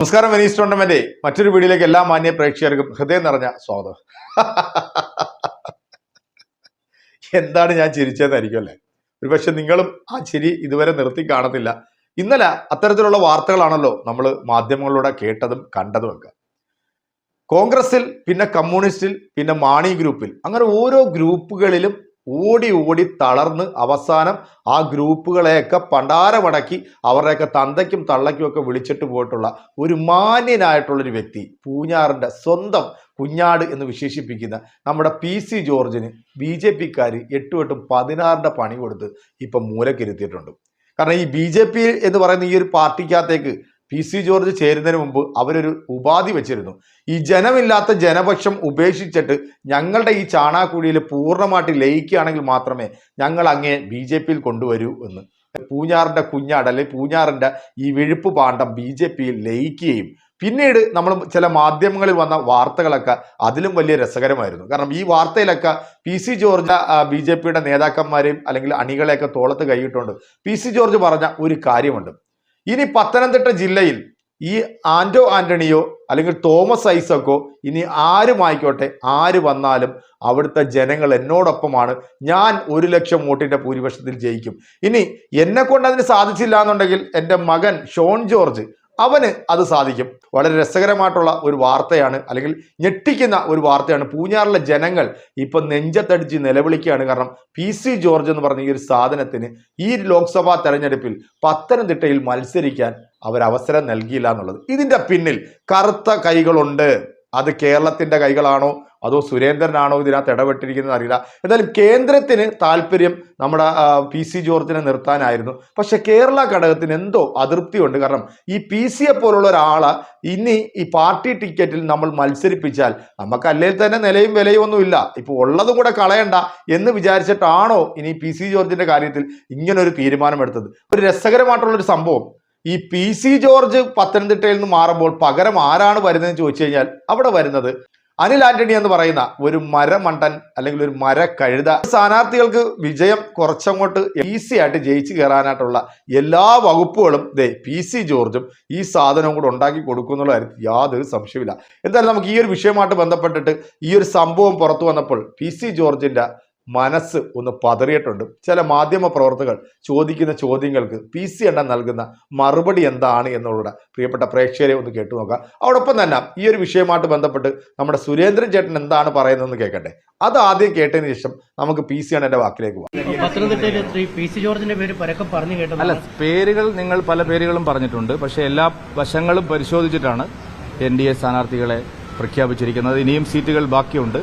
നമസ്കാരം Venice tournament മറ്റൊരു വീഡിയോയിലേക്ക് എല്ലാ മാന്യ പ്രേക്ഷകർക്കും ഹൃദയം നിറഞ്ഞ സ്വാഗതം. എന്താണ് ഞാൻ ചിരിച്ചതെന്നായിരിക്കും അല്ലേ? ഒരുപക്ഷെ നിങ്ങളും ആ ചിരി ഇതുവരെ നിർത്തി കാണത്തില്ല. ഇന്നലെ അത്തരത്തിലുള്ള വാർത്തകളാണല്ലോ നമ്മൾ മാധ്യമങ്ങളിലൂടെ കേട്ടതും കണ്ടതും ഒക്കെ. കോൺഗ്രസിൽ പിന്നെ കമ്മ്യൂണിസ്റ്റിൽ പിന്നെ മാണി ഗ്രൂപ്പിൽ അങ്ങനെ ഓരോ ഗ്രൂപ്പുകളിലും ഓടി ഓടി തളർന്ന് അവസാനം ആ ഗ്രൂപ്പുകളെയൊക്കെ പണ്ടാരമടക്കി അവരുടെയൊക്കെ തന്തയ്ക്കും തള്ളയ്ക്കും ഒക്കെ വിളിച്ചിട്ട് പോയിട്ടുള്ള ഒരു മാന്യനായിട്ടുള്ളൊരു വ്യക്തി പൂഞ്ഞാറിന്റെ സ്വന്തം കുഞ്ഞാട് എന്ന് വിശേഷിപ്പിക്കുന്ന നമ്മുടെ പി സി ജോർജിന് ബി ജെ പിക്കാർ എട്ടും എട്ടും പതിനാറിന്റെ പണി കൊടുത്ത് ഇപ്പം മൂലക്കിരുത്തിയിട്ടുണ്ട് കാരണം ഈ ബി ജെ പി എന്ന് പറയുന്ന ഈ ഒരു പാർട്ടിക്കകത്തേക്ക് പി സി ജോർജ് ചേരുന്നതിന് മുമ്പ് അവരൊരു ഉപാധി വെച്ചിരുന്നു. ഈ ജനമില്ലാത്ത ജനപക്ഷം ഉപേക്ഷിച്ചിട്ട് ഞങ്ങളുടെ ഈ ചാണാക്കുഴിയിൽ പൂർണമായിട്ട് ലയിക്കുകയാണെങ്കിൽ മാത്രമേ ഞങ്ങൾ അങ്ങേ ബി ജെ പിയിൽ കൊണ്ടുവരൂ എന്ന്. പൂഞ്ഞാറിന്റെ കുഞ്ഞാട് അല്ലെങ്കിൽ പൂഞ്ഞാറിന്റെ ഈ വിഴുപ്പ് പാണ്ഡം ബി ജെ പിയിൽ ലയിക്കുകയും പിന്നീട് നമ്മൾ ചില മാധ്യമങ്ങളിൽ വന്ന വാർത്തകളൊക്കെ അതിലും വലിയ രസകരമായിരുന്നു. കാരണം ഈ വാർത്തയിലൊക്കെ P C George B J പിയുടെ നേതാക്കന്മാരെയും അല്ലെങ്കിൽ അണികളെയൊക്കെ തോളത്ത് കൈയിട്ടുകൊണ്ട് പി സി ജോർജ് പറഞ്ഞ ഒരു കാര്യമുണ്ട്. ഇനി പത്തനംതിട്ട ജില്ലയിൽ ഈ ആന്റോ ആന്റണിയോ അല്ലെങ്കിൽ തോമസ് ഐസക്കോ ഇനി ആരുമായിക്കോട്ടെ ആര് വന്നാലും അവിടുത്തെ ജനങ്ങൾ എന്നോടൊപ്പമാണ്. ഞാൻ ഒരു ലക്ഷം വോട്ടിന്റെ ഭൂരിപക്ഷത്തിൽ ജയിക്കും. ഇനി എന്നെ കൊണ്ട് അതിന് സാധിച്ചില്ല എന്നുണ്ടെങ്കിൽ എന്റെ മകൻ ഷോൺ ജോർജ് അവന് അത് സാധിക്കും. വളരെ രസകരമായിട്ടുള്ള ഒരു വാർത്തയാണ് അല്ലെങ്കിൽ ഞെട്ടിക്കുന്ന ഒരു വാർത്തയാണ്. പൂഞ്ഞാറിലെ ജനങ്ങൾ ഇപ്പൊ നെഞ്ചത്തടിച്ച് നിലവിളിക്കുകയാണ്. കാരണം പി സി ജോർജ് എന്ന് പറഞ്ഞ ഈ ഒരു സാധനത്തിന് ഈ ലോക്സഭാ തെരഞ്ഞെടുപ്പിൽ പത്തനംതിട്ടയിൽ മത്സരിക്കാൻ അവരവസരം നൽകിയില്ല എന്നുള്ളത്. ഇതിന്റെ പിന്നിൽ കറുത്ത കൈകളുണ്ട്. അത് കേരളത്തിന്റെ കൈകളാണോ? അതോ സുരേന്ദ്രനാണോ ഇതിനകത്ത് ഇടപെട്ടിരിക്കുന്നത് അറിയില്ല. എന്തായാലും കേന്ദ്രത്തിന് താല്പര്യം നമ്മുടെ പി സി ജോർജിനെ നിർത്താനായിരുന്നു. പക്ഷെ കേരള ഘടകത്തിന് എന്തോ അതൃപ്തിയുണ്ട്. കാരണം ഈ പി സിയെ പോലുള്ള ഒരാളെ ഇനി ഈ പാർട്ടി ടിക്കറ്റിൽ നമ്മൾ മത്സരിപ്പിച്ചാൽ നമുക്ക് അല്ലെങ്കിൽ തന്നെ നിലയും വിലയും ഒന്നുമില്ല ഇപ്പോൾ ഉള്ളതും കൂടെ കളയണ്ട എന്ന് വിചാരിച്ചിട്ടാണോ ഇനി പി സി ജോർജിന്റെ കാര്യത്തിൽ ഇങ്ങനൊരു തീരുമാനമെടുത്തത്? ഒരു രസകരമായിട്ടുള്ളൊരു സംഭവം. ഈ പി സി ജോർജ് പത്തനംതിട്ടയിൽ നിന്ന് മാറുമ്പോൾ പകരം ആരാണ് വരുന്നതെന്ന് ചോദിച്ചു കഴിഞ്ഞാൽ അവിടെ വരുന്നത് അനിൽ ആന്റണി എന്ന് പറയുന്ന ഒരു മരമണ്ടൻ അല്ലെങ്കിൽ ഒരു മര കഴുത സ്ഥാനാർത്ഥികൾക്ക് വിജയം കുറച്ചങ്ങോട്ട് ഈസി ആയിട്ട് ജയിച്ചു കയറാനായിട്ടുള്ള എല്ലാ വകുപ്പുകളും ദേ പി സി ജോർജും ഈ സാധനവും കൂടെ ഉണ്ടാക്കി കൊടുക്കും കാര്യത്തിൽ യാതൊരു സംശയമില്ല എന്തായാലും നമുക്ക് ഈ ഒരു വിഷയമായിട്ട് ബന്ധപ്പെട്ടിട്ട് ഈ ഒരു സംഭവം പുറത്തു വന്നപ്പോൾ പി സി ജോർജിന്റെ മനസ്സ് ഒന്ന് പതറിയിട്ടുണ്ട്. ചില മാധ്യമ പ്രവർത്തകർ ചോദിക്കുന്ന ചോദ്യങ്ങൾക്ക് പി സി എണ്ണ നൽകുന്ന മറുപടി എന്താണ് എന്നുള്ളത് പ്രിയപ്പെട്ട പ്രേക്ഷകരെ ഒന്ന് കേട്ടു നോക്കാം. അതോടൊപ്പം തന്നെ ഈ ഒരു വിഷയമായിട്ട് ബന്ധപ്പെട്ട് നമ്മുടെ സുരേന്ദ്രൻ ചേട്ടൻ എന്താണ് പറയുന്നതെന്ന് കേൾക്കട്ടെ അത് ആദ്യം കേട്ടതിന് ശേഷം നമുക്ക് പി സി എണ്ണന്റെ വാക്കിലേക്ക് പോകാം. അല്ല പേരുകൾ നിങ്ങൾ പല പേരുകളും പറഞ്ഞിട്ടുണ്ട്. പക്ഷേ എല്ലാ വശങ്ങളും പരിശോധിച്ചിട്ടാണ് എൻ ഡി എ സ്ഥാനാർത്ഥികളെ പ്രഖ്യാപിച്ചിരിക്കുന്നത്. ഇനിയും സീറ്റുകൾ ബാക്കിയുണ്ട്.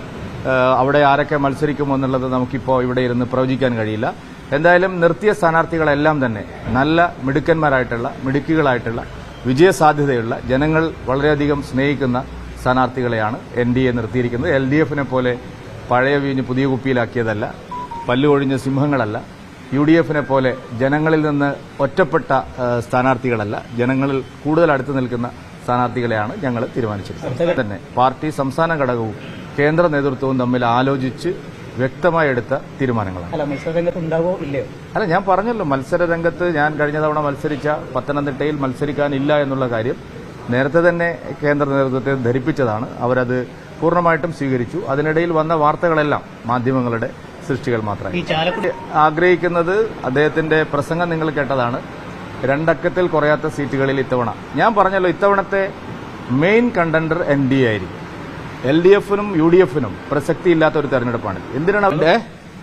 അവിടെ ആരൊക്കെ മത്സരിക്കുമെന്നുള്ളത് നമുക്കിപ്പോൾ ഇവിടെ ഇരുന്ന് പ്രവചിക്കാൻ കഴിയില്ല. എന്തായാലും നിർത്തിയ സ്ഥാനാർത്ഥികളെല്ലാം തന്നെ നല്ല മിടുക്കന്മാരായിട്ടുള്ള മിടുക്കികളായിട്ടുള്ള വിജയസാധ്യതയുള്ള ജനങ്ങൾ വളരെയധികം സ്നേഹിക്കുന്ന സ്ഥാനാർത്ഥികളെയാണ് എൻ ഡി എ നിർത്തിയിരിക്കുന്നത്. എൽ ഡി എഫിനെ പോലെ പഴയ വീഞ്ഞ് പുതിയ കുപ്പിയിലാക്കിയതല്ല പല്ലുകൊഴിഞ്ഞ സിംഹങ്ങളല്ല. യു ഡി എഫിനെ പോലെ ജനങ്ങളിൽ നിന്ന് ഒറ്റപ്പെട്ട സ്ഥാനാർത്ഥികളല്ല ജനങ്ങളിൽ കൂടുതൽ അടുത്തു നിൽക്കുന്ന സ്ഥാനാർത്ഥികളെയാണ് ഞങ്ങൾ തീരുമാനിച്ചിരിക്കുന്നത്. തന്നെ പാർട്ടി സംസ്ഥാന ഘടകവും കേന്ദ്ര നേതൃത്വവും തമ്മിൽ ആലോചിച്ച് വ്യക്തമായി എടുത്ത തീരുമാനങ്ങളാണ്. അല്ല മത്സരരംഗത്ത് ഉണ്ടാവോ ഇല്ലയോ? അല്ല ഞാൻ പറഞ്ഞല്ലോ മത്സര രംഗത്ത് ഞാൻ കഴിഞ്ഞ തവണ മത്സരിച്ച പത്തനംതിട്ടയിൽ മത്സരിക്കാനില്ല എന്നുള്ള കാര്യം നേരത്തെ തന്നെ കേന്ദ്ര നേതൃത്വത്തെ ധരിപ്പിച്ചതാണ്. അവരത് പൂർണമായിട്ടും സ്വീകരിച്ചു. അതിനിടയിൽ വന്ന വാർത്തകളെല്ലാം മാധ്യമങ്ങളുടെ സൃഷ്ടികൾ മാത്രമേ ആഗ്രഹിക്കുന്നത് അദ്ദേഹത്തിന്റെ പ്രസംഗം നിങ്ങൾ കേട്ടതാണ്. രണ്ടക്കത്തിൽ കുറയാത്ത സീറ്റുകളിൽ ഇത്തവണ. ഞാൻ പറഞ്ഞല്ലോ ഇത്തവണത്തെ main contender N D A ആയിരിക്കും. എൽ ഡി എഫിനും യു ഡി എഫിനും പ്രസക്തിയില്ലാത്ത ഒരു തെരഞ്ഞെടുപ്പാണ്. എന്തിനാണ് അവന്റെ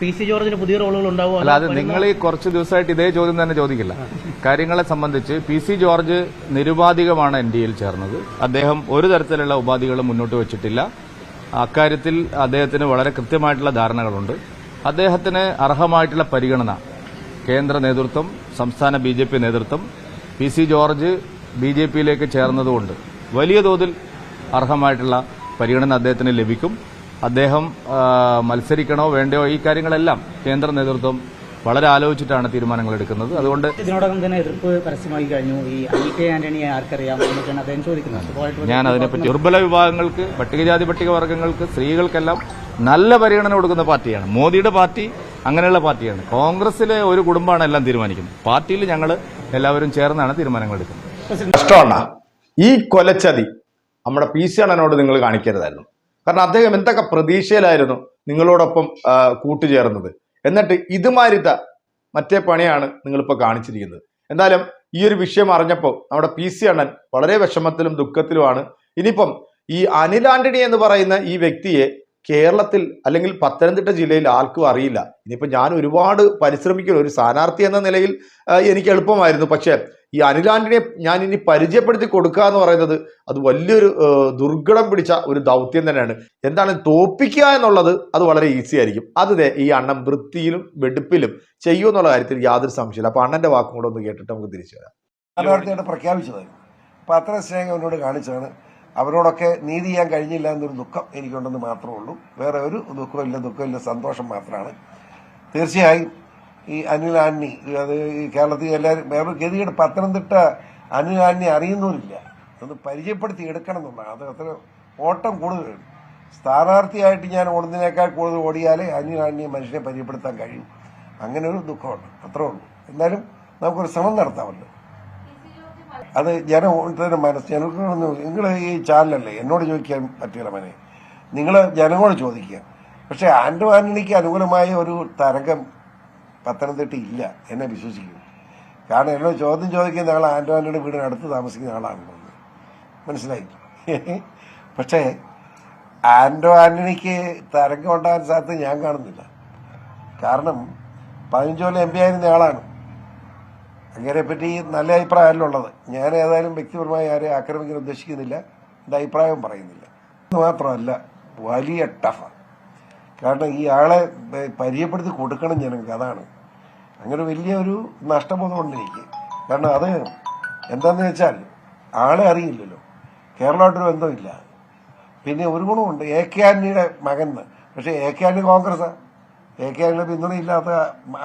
പി സി ജോർജിന് പുതിയ റോളുകൾ ഉണ്ടാവും അല്ല അത് നിങ്ങൾ ഈ കുറച്ച് ദിവസമായിട്ട് ഇതേ ചോദ്യം തന്നെ ചോദിക്കില്ല. കാര്യങ്ങളെ സംബന്ധിച്ച് പി സി ജോർജ് നിരുപാധികമാണ് എൻ ഡി എയിൽ ചേർന്നത്. അദ്ദേഹം ഒരു തരത്തിലുള്ള ഉപാധികളും മുന്നോട്ട് വെച്ചിട്ടില്ല. അക്കാര്യത്തിൽ അദ്ദേഹത്തിന് വളരെ കൃത്യമായിട്ടുള്ള ധാരണകളുണ്ട്. അദ്ദേഹത്തിന് അർഹമായിട്ടുള്ള പരിഗണന കേന്ദ്ര നേതൃത്വം സംസ്ഥാന ബി ജെ പി നേതൃത്വം P C George B J പിയിലേക്ക് ചേർന്നതുകൊണ്ട് വലിയ തോതിൽ അർഹമായിട്ടുള്ള പരിഗണന അദ്ദേഹത്തിന് ലഭിക്കും. അദ്ദേഹം മത്സരിക്കണോ വേണ്ടയോ ഈ കാര്യങ്ങളെല്ലാം കേന്ദ്ര നേതൃത്വം വളരെ ആലോചിച്ചിട്ടാണ് തീരുമാനങ്ങൾ എടുക്കുന്നത്. അതുകൊണ്ട് ഇതിനോടകം തന്നെ എതിർപ്പ് പരസ്യമായി കഴിഞ്ഞു. ഈ ഐ കെ ആന്റണിയെ ആർക്കറിയാം എന്നൊക്കെയാണ് അദ്ദേഹം ചോദിക്കുന്നത് ഞാൻ അതിനെപ്പറ്റി ദുർബല വിഭാഗങ്ങൾക്ക് പട്ടികജാതി പട്ടികവർഗങ്ങൾക്ക് സ്ത്രീകൾക്കെല്ലാം നല്ല പരിഗണന കൊടുക്കുന്ന പാർട്ടിയാണ്. മോദിയുടെ പാർട്ടി അങ്ങനെയുള്ള പാർട്ടിയാണ്. കോൺഗ്രസിലെ ഒരു കുടുംബമാണ് എല്ലാം തീരുമാനിക്കുന്നത്. പാർട്ടിയിൽ ഞങ്ങൾ എല്ലാവരും ചേർന്നാണ് തീരുമാനങ്ങൾ എടുക്കുന്നത്. ഈ കൊലച്ചതി നമ്മുടെ പി സി അണ്ണനോട് നിങ്ങൾ കാണിക്കരുതായിരുന്നു. കാരണം അദ്ദേഹം എന്തൊക്കെ പ്രതീക്ഷയിലായിരുന്നു നിങ്ങളോടൊപ്പം കൂട്ടുചേർന്നത്. എന്നിട്ട് ഇതുമാരിത്ത മറ്റേ പണിയാണ് നിങ്ങളിപ്പോൾ കാണിച്ചിരിക്കുന്നത്. എന്തായാലും ഈ ഒരു വിഷയം അറിഞ്ഞപ്പോൾ നമ്മുടെ പി സി അണ്ണൻ വളരെ വിഷമത്തിലും ദുഃഖത്തിലുമാണ്. ഇനിയിപ്പം ഈ അനിൽ ആന്റണി എന്ന് പറയുന്ന ഈ വ്യക്തിയെ കേരളത്തിൽ അല്ലെങ്കിൽ പത്തനംതിട്ട ജില്ലയിൽ ആർക്കും അറിയില്ല. ഇനിയിപ്പോൾ ഞാൻ ഒരുപാട് പരിശ്രമിക്കുന്നു ഒരു സ്ഥാനാർത്ഥി എന്ന നിലയിൽ എനിക്ക് എളുപ്പമായിരുന്നു. പക്ഷേ ഈ ആന്റണിയെ ഞാൻ ഇനി പരിചയപ്പെടുത്തി കൊടുക്കുക എന്ന് പറയുന്നത് അത് വലിയൊരു ദുർഘടം പിടിച്ച ഒരു ദൗത്യം തന്നെയാണ്. എന്താണ് തോപ്പിക്കുക എന്നുള്ളത് അത് വളരെ ഈസി ആയിരിക്കും. അത് ഈ അണ്ണൻ വൃത്തിയിലും വെടുപ്പിലും ചെയ്യൂ എന്നുള്ള കാര്യത്തിൽ യാതൊരു സംശയമില്ല അപ്പൊ അണ്ണന്റെ വാക്കും കൂടെ ഒന്ന് കേട്ടിട്ട് നമുക്ക് തിരിച്ചു വരാം. സ്ഥാനാർത്ഥിയായിട്ട് പ്രഖ്യാപിച്ചത് അപ്പം അത്ര സ്നേഹം എന്നോട് കാണിച്ചാണ് അവരോടൊക്കെ നീതി ചെയ്യാൻ കഴിഞ്ഞില്ല എന്നൊരു ദുഃഖം എനിക്കുണ്ടെന്ന് മാത്രമേ ഉള്ളൂ. വേറെ ഒരു ദുഃഖമില്ല ദുഃഖമില്ല സന്തോഷം മാത്രമാണ്. തീർച്ചയായും ഈ അനിൽ ആന്റി അത് ഈ കേരളത്തിൽ എല്ലാവരും വേറെ ഗതികേട് പത്തനംതിട്ട അനിൽ ആന്റി അറിയുന്നവരില്ല. ഒന്ന് പരിചയപ്പെടുത്തി എടുക്കണം എന്നുള്ളതാണ്. അത് അത്ര ഓട്ടം കൂടുതലുണ്ട് സ്ഥാനാർത്ഥിയായിട്ട് ഞാൻ ഓടുന്നതിനേക്കാൾ കൂടുതൽ ഓടിയാലേ അനിൽ ആന്റിയെ മനുഷ്യനെ പരിചയപ്പെടുത്താൻ കഴിയും. അങ്ങനെ ഒരു ദുഃഖമുണ്ട്. അത്രേ ഉള്ളൂ. എന്നാലും നമുക്കൊരു ശ്രമം നടത്താമല്ലോ. അത് ജനത്തിന് മനസ്സ്. ജനങ്ങളൊന്ന് നിങ്ങൾ ഈ ചാനലല്ലേ? എന്നോട് ചോദിക്കാൻ പറ്റില്ല മനെ. നിങ്ങൾ ജനങ്ങളോട് ചോദിക്കുക. പക്ഷേ ആന്റോ ആന്റണിക്ക് അനുകൂലമായ ഒരു തരംഗം പത്തനംതിട്ട ഇല്ല എന്നെ വിശ്വസിക്കും. കാരണം എന്നോട് ചോദ്യം ചോദിക്കുന്ന ആൾ ആന്റണി വീടിനടുത്ത് താമസിക്കുന്ന ആളാണെന്ന് മനസ്സിലായി പക്ഷേ ആന്റോ ആന്റണിക്ക് തരംഗം ഉണ്ടാകാൻ സാധ്യത ഞാൻ കാണുന്നില്ല. കാരണം പതിനഞ്ചോളം എം പി ആയിരുന്ന ആളാണ്. അങ്ങനെ പറ്റി നല്ല അഭിപ്രായമല്ല ഉള്ളത്. ഞാൻ ഏതായാലും വ്യക്തിപരമായി ആരെ ആക്രമിക്കാൻ ഉദ്ദേശിക്കുന്നില്ല എന്റെ അഭിപ്രായം പറയുന്നില്ല. മാത്രമല്ല വലിയ ടഫാണ് കാരണം ഈ ആളെ പരിചയപ്പെടുത്തി കൊടുക്കണം ജനങ്ങൾക്ക് അതാണ്. അങ്ങനെ വലിയൊരു നഷ്ടബോധം എനിക്ക് കാരണം അത് എന്താന്ന് വെച്ചാൽ ആളെ അറിയില്ലല്ലോ. കേരളമായിട്ടൊരു ബന്ധമില്ല. പിന്നെ ഒരു ഗുണമുണ്ട്. എ കെ ആന്റണിയുടെ മകൻ പക്ഷേ എ കെ ആന്റണി കോൺഗ്രസ്സാണ് എ കെ ആന്റണിയുടെ പിന്തുണയില്ലാത്ത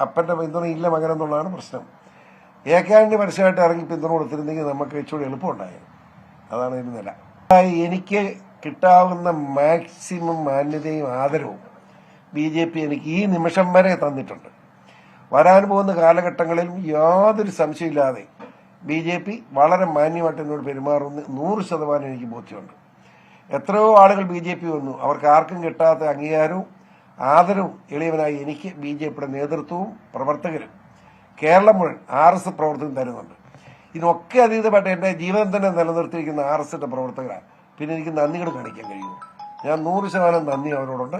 അപ്പന്റെ പിന്തുണയില്ല മകൻ എന്നുള്ളതാണ് പ്രശ്നം. എ കെ ആന്റണി പരസ്യമായിട്ട് ഇറങ്ങി പിന്തുണ കൊടുത്തിരുന്നെങ്കിൽ നമുക്ക് ഇച്ചിരി എളുപ്പമുണ്ടായത് അതാണ് ഇതിന് നില. എനിക്ക് കിട്ടാവുന്ന മാക്സിമം മാന്യതയും ആദരവും ബി ജെ പി എനിക്ക് ഈ നിമിഷം വരെ തന്നിട്ടുണ്ട്. വരാൻ പോകുന്ന കാലഘട്ടങ്ങളിൽ യാതൊരു സംശയമില്ലാതെ ബി ജെ പി വളരെ മാന്യമായിട്ട് എന്നോട് പെരുമാറുന്ന നൂറ് ശതമാനം എനിക്ക് ബോധ്യമുണ്ട്. എത്രയോ ആളുകൾ ബി ജെ പി വന്നു. അവർക്ക് ആർക്കും കിട്ടാത്ത അംഗീകാരവും ആദരവും എളിയവനായി എനിക്ക് ബി ജെ പിയുടെ നേതൃത്വവും പ്രവർത്തകരും കേരളം മുഴുവൻ ആർ എസ് പ്രവർത്തകരും തരുന്നുണ്ട്. ഇതിനൊക്കെ അതീതമായിട്ട് എന്റെ ജീവിതം തന്നെ നിലനിർത്തിയിരിക്കുന്ന ആർ എസിന്റെ പ്രവർത്തകരാണ്. പിന്നെ എനിക്ക് നന്ദികൾ കാണിക്കാൻ കഴിയുമോ? ഞാൻ നൂറ് ശതമാനം നന്ദി അവരോടുണ്ട്.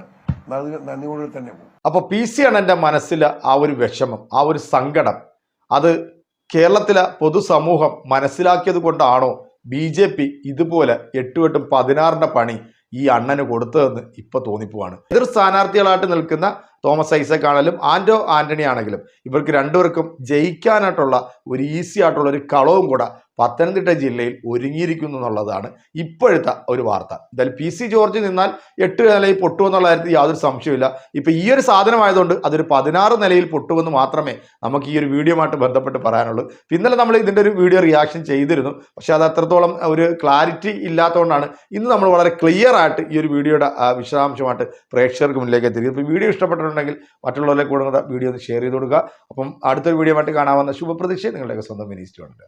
നന്ദി നന്ദിയോട് തന്നെ പോകും. അപ്പൊ പി സി അണ്ണന്റെ മനസ്സിൽ ആ ഒരു വിഷമം ആ ഒരു സങ്കടം. അത് കേരളത്തിലെ പൊതുസമൂഹം മനസ്സിലാക്കിയത് കൊണ്ടാണോ ബി ജെ പി ഇതുപോലെ എട്ടുവെട്ടും പതിനാറിന്റെ പണി ഈ അണ്ണന് കൊടുത്തതെന്ന് ഇപ്പോൾ തോന്നിപ്പോവാണ്. എതിർ സ്ഥാനാർത്ഥികളായിട്ട് നിൽക്കുന്ന തോമസ് ഐസക് ആണെങ്കിലും ആന്റോ ആന്റണി ആണെങ്കിലും ഇവർക്ക് രണ്ടുപേർക്കും ജയിക്കാനായിട്ടുള്ള ഒരു ഈസി ആയിട്ടുള്ള ഒരു കളവും കൂടെ പത്തനംതിട്ട ജില്ലയിൽ ഒരുങ്ങിയിരിക്കുന്നു എന്നുള്ളതാണ് ഇപ്പോഴത്തെ ഒരു വാർത്ത. എന്തായാലും പി സി ജോർജ് നിന്നാൽ എട്ട് നിലയിൽ പൊട്ടുമെന്നുള്ള കാര്യത്തിൽ യാതൊരു സംശയമില്ല ഇപ്പം ഈ ഒരു സാധനമായതുകൊണ്ട് അതൊരു പതിനാറ് നിലയിൽ പൊട്ടുമെന്ന് മാത്രമേ നമുക്ക് ഈ ഒരു വീഡിയോയുമായിട്ട് ബന്ധപ്പെട്ട് പറയാനുള്ളൂ. ഇന്നലെ നമ്മൾ ഇതിന്റെ ഒരു വീഡിയോ റിയാക്ഷൻ ചെയ്തിരുന്നു. പക്ഷേ അത് അത്രത്തോളം ഒരു ക്ലാരിറ്റി ഇല്ലാത്തതുകൊണ്ടാണ് ഇന്ന് നമ്മൾ വളരെ ക്ലിയർ ആയിട്ട് ഈ ഒരു വീഡിയോയുടെ വിശദാംശമായിട്ട് പ്രേക്ഷകർക്ക് മുന്നിലേക്ക് എത്തിയത് ഇപ്പോൾ വീഡിയോ ഇഷ്ടപ്പെട്ടിട്ടുണ്ടെങ്കിൽ മറ്റുള്ളവരെ കൂടെ വീഡിയോ ഒന്ന് ഷെയർ ചെയ്ത് കൊടുക്കുക. അപ്പം അടുത്തൊരു വീഡിയോ ആയിട്ട് കാണാവുന്ന ശുഭപ്രതീക്ഷ നിങ്ങളുടെയൊക്കെ സ്വന്തം ഉണ്ട്